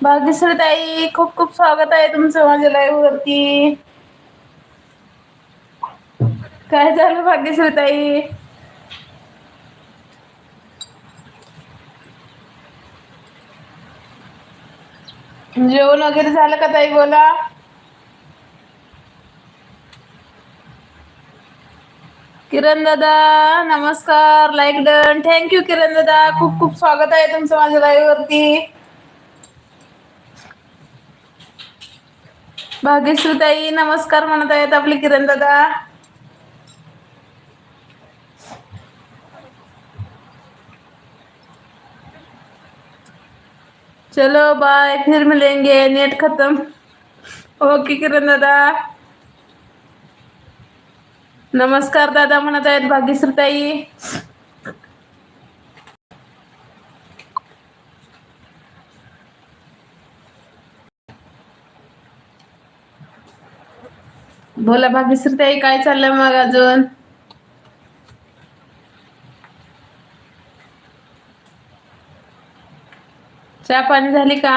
भाग्यश्री ताई खूप खूप स्वागत आहे तुमचं माझ्या लाईव्ह वरती. काय झालं भाग्यश्री ताई? जेवण वगैरे झालं का ताई बोला? किरण दादा नमस्कार like done thank you Kiran दादा खूप खूप स्वागत आहे तुमचं माझ्या लाईव्ह वरती. भाग्यश्रीताई नमस्कार म्हणत आहेत आपले किरण दादा. चलो बाय फिर मिलेंगे नेट खत्म ओके किरण दादा. नमस्कार दादा म्हणत आहेत भाग्यश्रीताई बोला भाग्यश्री ताई काय चाललंय मग अजून? चहा पाणी झाली का?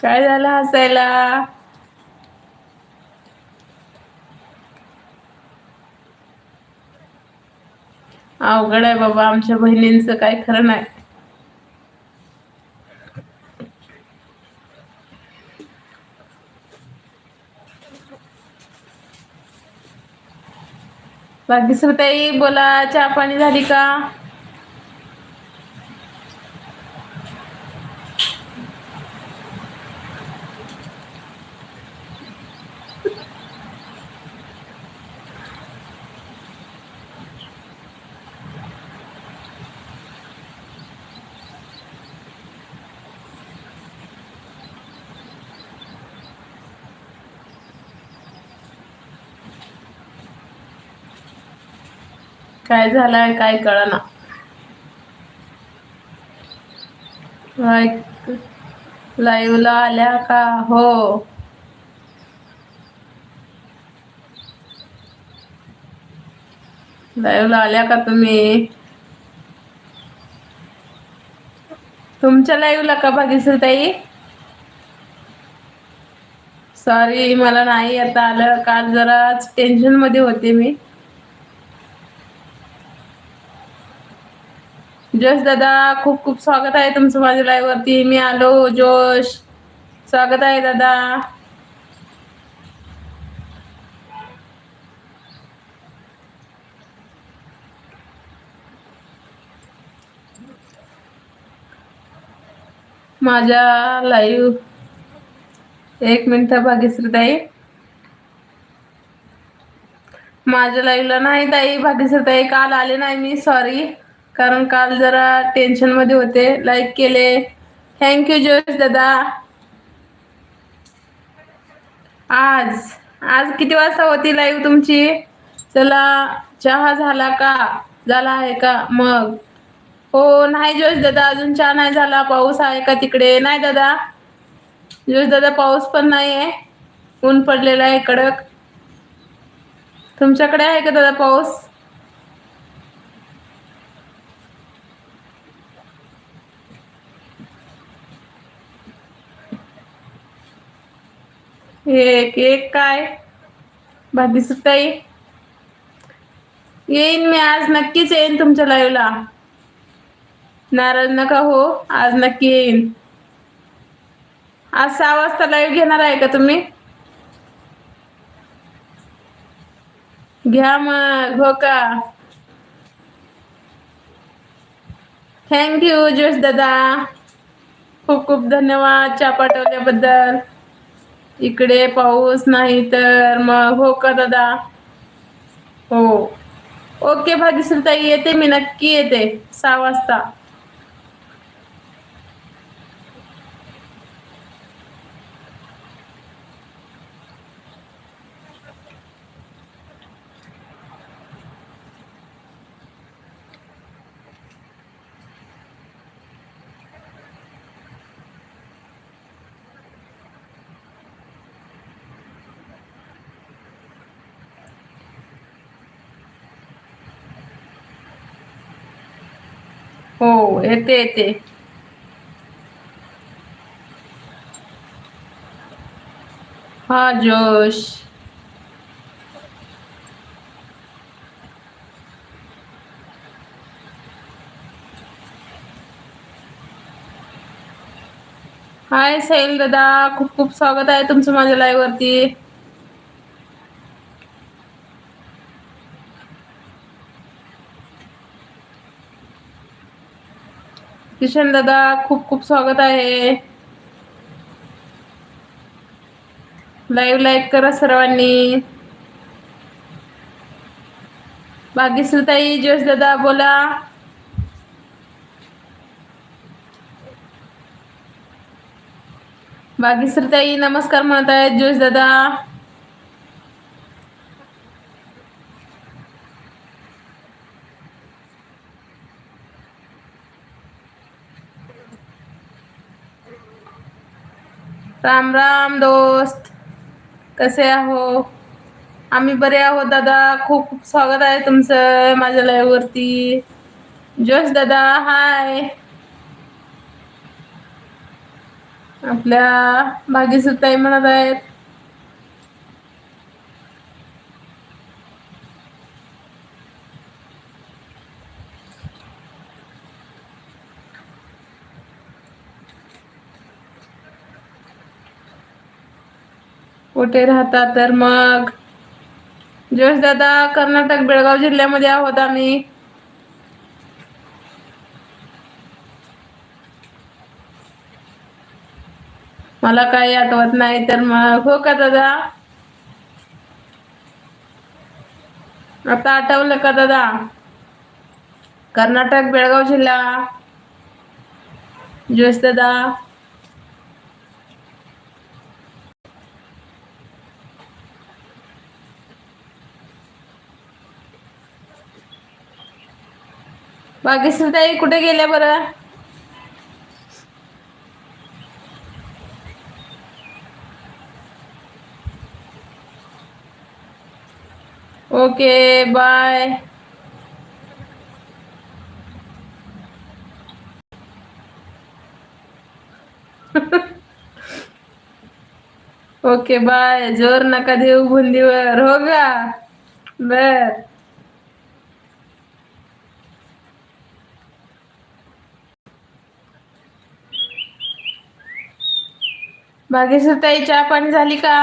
काय झालं हसायला? अवघड आहे बाबा आमच्या बहिणींचं काय खरं नाही. बाकी ताई बोला चहा पाणी झाली का? काय झालंय काय कळना. लाईव्ह ला आल्या का? हो. लाईव्ह ला आल्या का तुम्ही? तुमच्या लाईव्हला का भाग्यश्री ताई? सॉरी मला नाही आता आलं काल जरा टेन्शनमध्ये होते मी. जोश दादा खूप खूप स्वागत आहे तुमचं माझ्या लाईव्ह वरती मी आलो जोश. स्वागत आहे दादा. माझ्या लाईव्ह एक मिनिट भाग्यश्री ताई. माझ्या लाईव्हला नाही ताई भाग्यश्री ताई काल आले नाही मी सॉरी. कारण काल जरा टेन्शनमध्ये होते लाईक केले थँक यू जोश दादा. आज आज किती वाजता होती लाईव्ह तुमची? चला चहा झाला का? झाला आहे का मग? हो नाही जोश दादा अजून चहा नाही झाला पाऊस आहे का तिकडे? नाही दादा. जोश दादा पाऊस पण नाही आहे ऊन पडलेला आहे कडक. तुमच्याकडे आहे का दादा पाऊस? एक एक काय भाग्यश्री ताई? येईन मी आज नक्कीच येईन तुमच्या लाईव्हला. नाराज नका हो आज नक्की येईन. आज सहा वाजता लाईव्ह घेणार आहे का तुम्ही? घ्या मग हो का? थँक यू जोश दादा. खूप खूप धन्यवाद चहा पाठवल्याबद्दल. इकडे पाऊस नाही तर मग हो का दादा? हो ओके भाग्यश्री ताई येते मी नक्की येते सहा वाजता. हो येते येते. हा जोश. हाय सैल दादा खूप खूप स्वागत आहे तुमचं माझ्या लाईव्ह किशन दादा खूप खूप स्वागत आहे. लाईव्ह लाईक करा सर्वांनी. भाग्यश्रीताई जोश दादा बोला. भाग्यश्रीताई नमस्कार म्हणत आहेत जोश दादा. राम राम दोस्त. कसे आहो? आम्ही बरे आहोत दादा. खूप खूप स्वागत आहे तुमचं माझ्या लाईव्हवरती जोश दादा हाय आपल्या भाग्यश्रीताई म्हणत आहेत. कुठे राहता तर मग? जोश दादा कर्नाटक बेळगाव जिल्ह्यामध्ये आहोत आम्ही. मला काही आठवत नाही तर मग हो का दादा? आता आठवलं का दादा? कर्नाटक बेळगाव जिल्हा. जोश दादा ताई कुठे गेल्या बरं? Okay, bye. Okay, bye. ज़ोर नका देऊ, बुंदीवर. हो का? बर. बाकी सुताई चहा पाणी झाली का?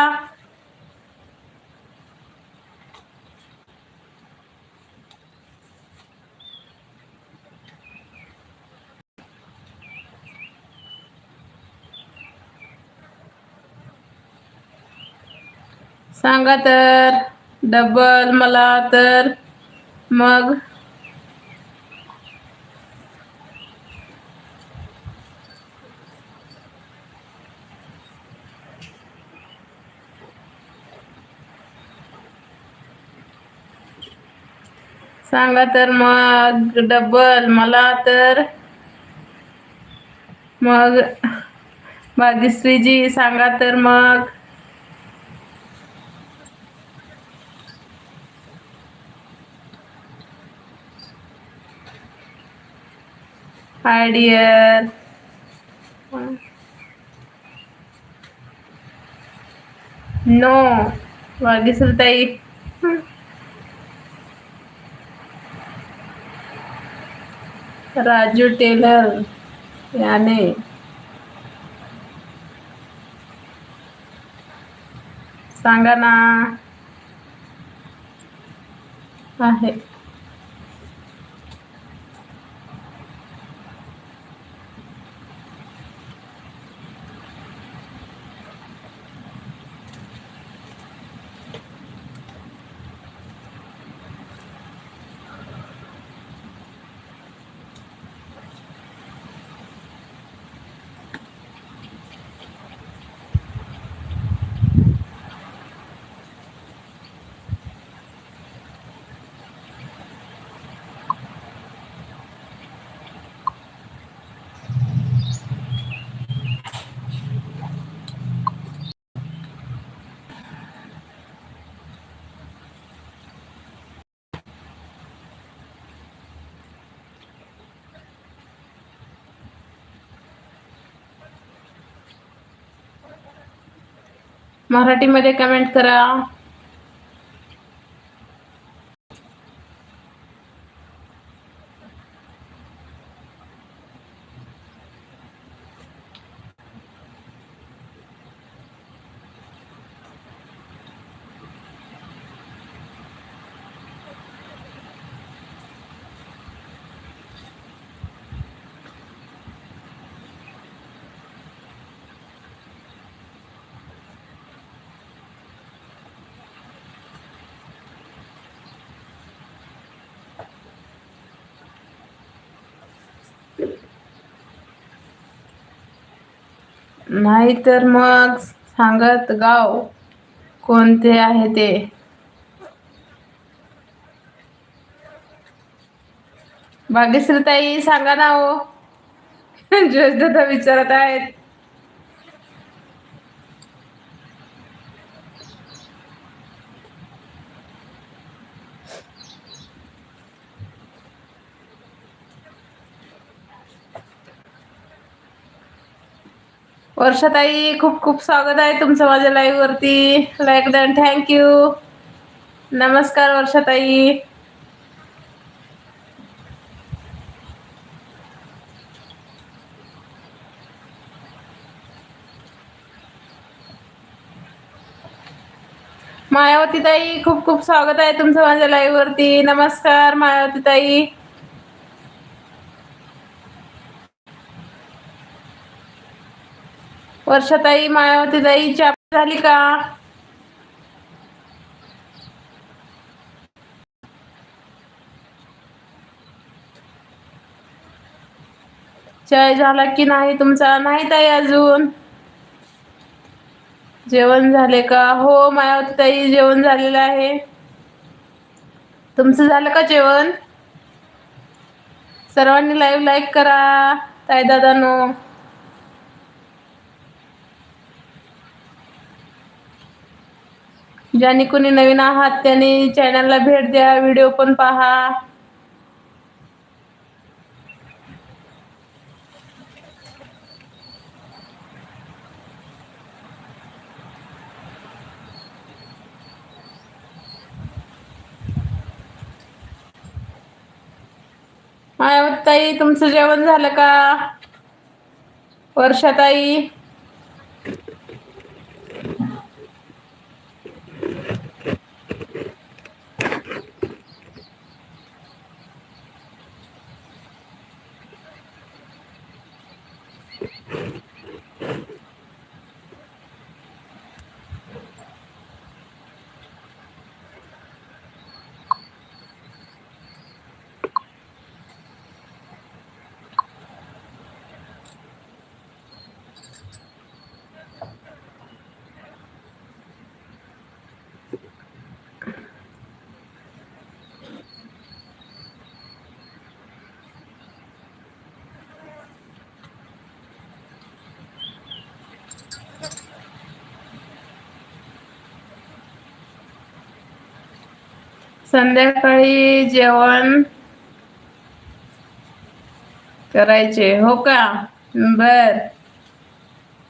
सांगा तर डबल मला तर. मग? सांगा तर मग डबल. मला तर मग भाग्यश्रीजी सांगा तर मग. हाय नो नो भाग्यश्रीताई राजू टेलर याने. सांगा ना. आहे. मराठीमध्ये कमेंट करा. नाहीतर मग सांगत गाव कोणते आहे ते? भाग्यश्रीताई सांगा ना हो. जस विचारत आहेत. वर्षाताई खूप खूप स्वागत आहे तुमचं माझ्या लाईव्ह वरती. लाईक दन थँक्यू नमस्कार वर्षाताई. मायावती ताई खूप खूप स्वागत आहे तुमचं माझ्या लाईव्ह वरती. नमस्कार मायावती ताई वर्षाताई मायावती ताई झाली का? चय झाला की नाही तुमचा? नाही ताई अजून. जेवण झाले का? हो मायावती ताई जेवण झालेलं आहे. तुमचं झालं का जेवण? सर्वांनी लाईव्ह लाईक करा ताई दादानो ज्यांनी कोणी नवीन आहात त्यांनी चॅनलला भेट द्या व्हिडिओ पण पहा. ताई तुमचं जेवण झालं का? वर्षाताई? संध्याकाळी जेवण करायचे. हो का? बर.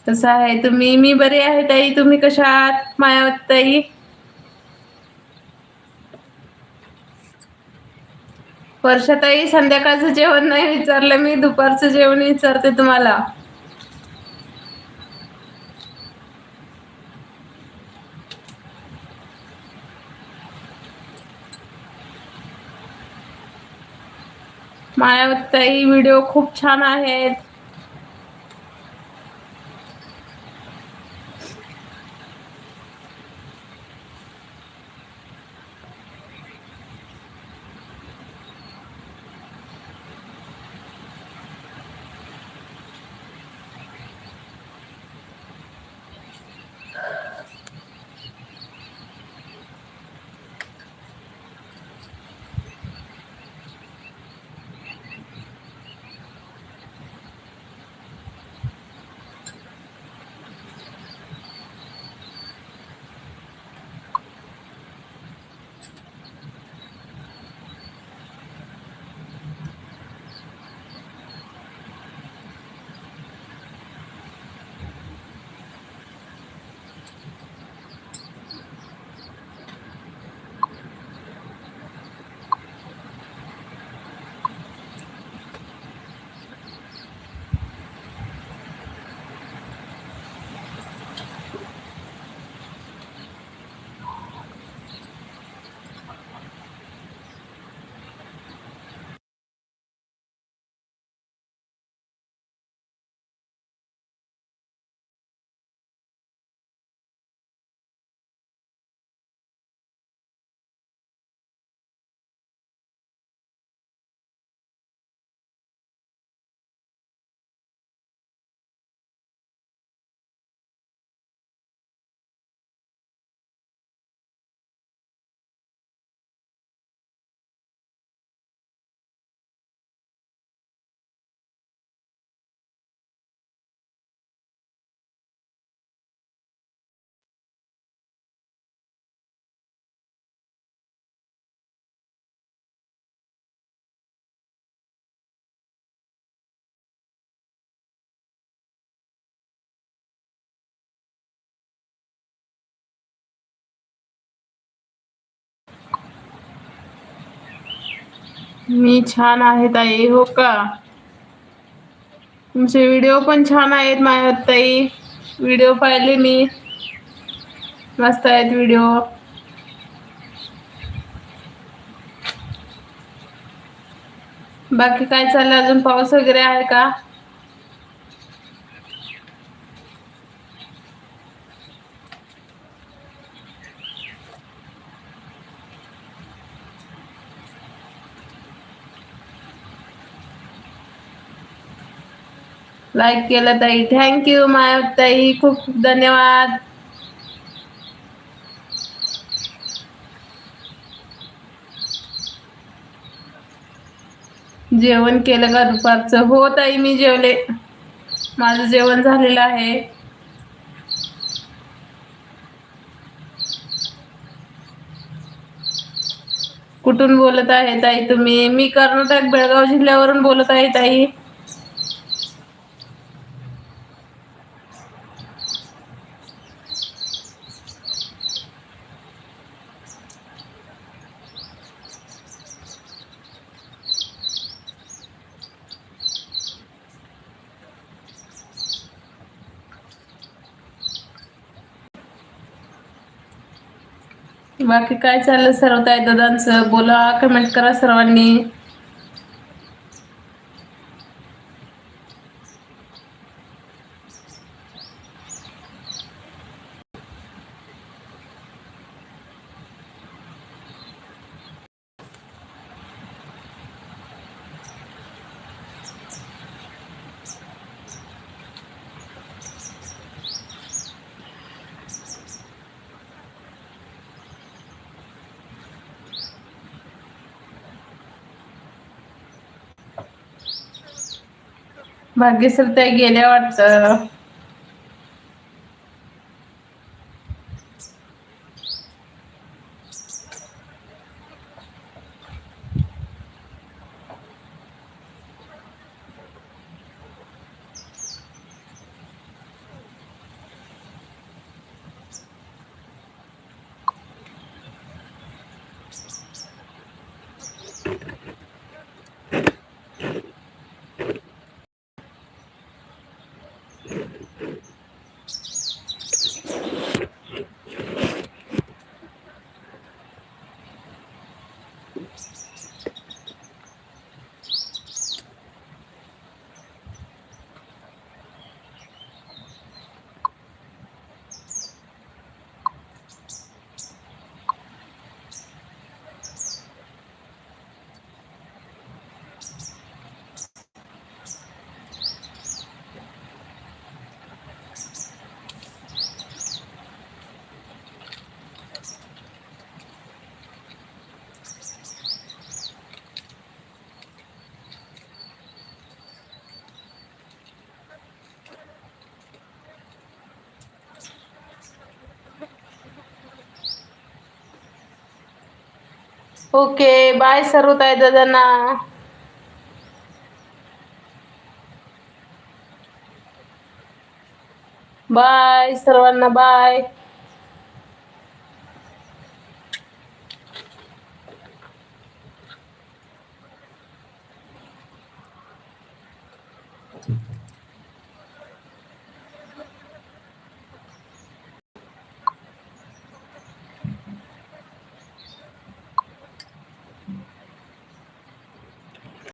कसं आहे? तुम्ही मी बरी आहे ताई? तुम्ही कशा आहात? मायावत ताई? वर्षाताई संध्याकाळचं जेवण नाही विचारलं मी. दुपारचं जेवण विचारते तुम्हाला. मायावताई व्हिडिओ खूप छान आहेत. मी छान आहे ताई हो का? तुमचे व्हिडिओ पण छान आहेत माझ्या ताई. व्हिडिओ पाहिले मी. मस्त आहेत व्हिडिओ. बाकी काय चाललं अजून पाऊस वगैरे आहे का? लाईक केलं ताई. थँक्यू माया ताई खूप खूप धन्यवाद. जेवण केलं का दुपारचं? हो ताई मी जेवले. माझं जेवण झालेलं आहे. कुठून बोलत आहे ताई तुम्ही? मी कर्नाटक बेळगाव जिल्ह्यावरून बोलत आहे ताई. बाकी काय चाललं? सर्व ताई दादांचं बोला कमेंट करा सर्वांनी. भाग्यश्री ताई गेल्या वाटतं. ओके बाय सर्व ताई दादांना बाय सर्वांना